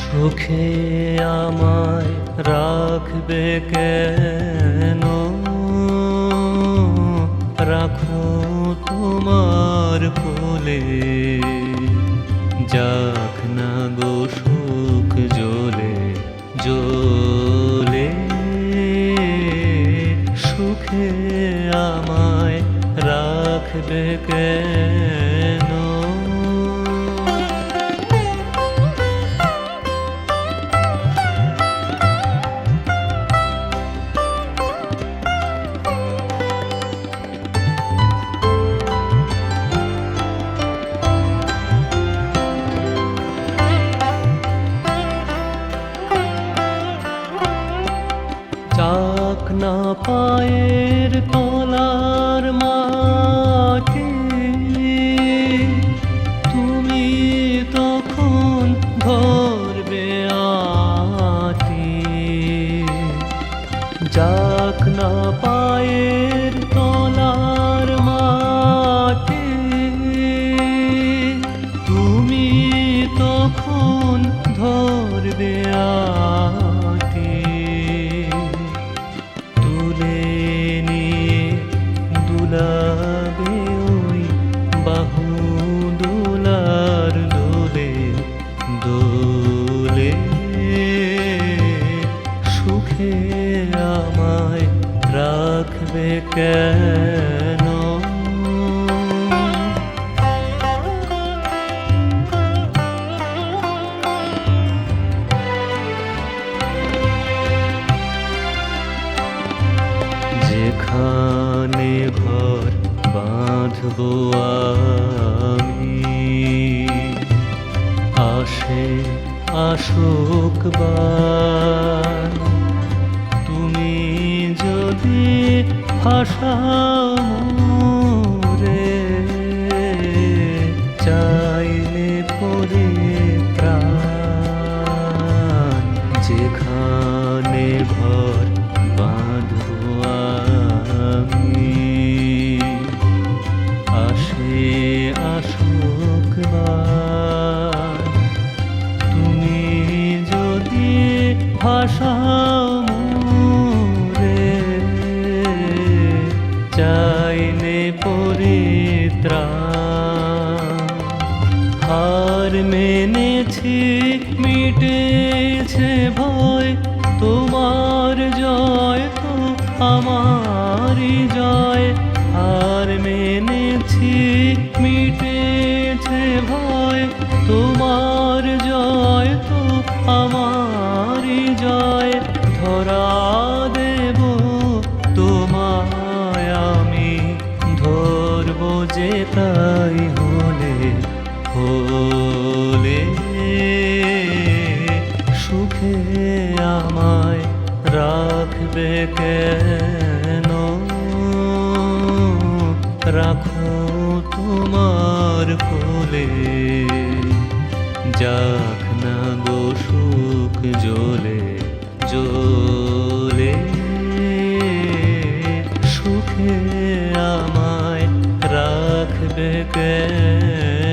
সুখে আমায় রাখবে কেন? রাখো তোমার কোলে যাক রাখবে কেন? চাক না পায়ের তলার মাটি যাক না পায়ের তলার রাখবে কেন যেখানে ঘর বাঁধব আমি আসে বার তুমি যদি ভাষাও রে চাইলে পরে প্রাণ, যেখানে ঘর বাঁধব আমি, আসে আসুক তুমি যদি ভাষাও চাইলে পরিত্রাণ হার মেনেছি মিটেছে ভয় তোমার জয় তো আমারই জয় আর মেনেছি মিটেছে ভয় ধরবো যে তাই হলে হলে সুখে আমায় রাখবে কেন? রাখো তোমার কোলে, যাক না গো সুখ জ্বলে জ্বলে সুখে ਕੇ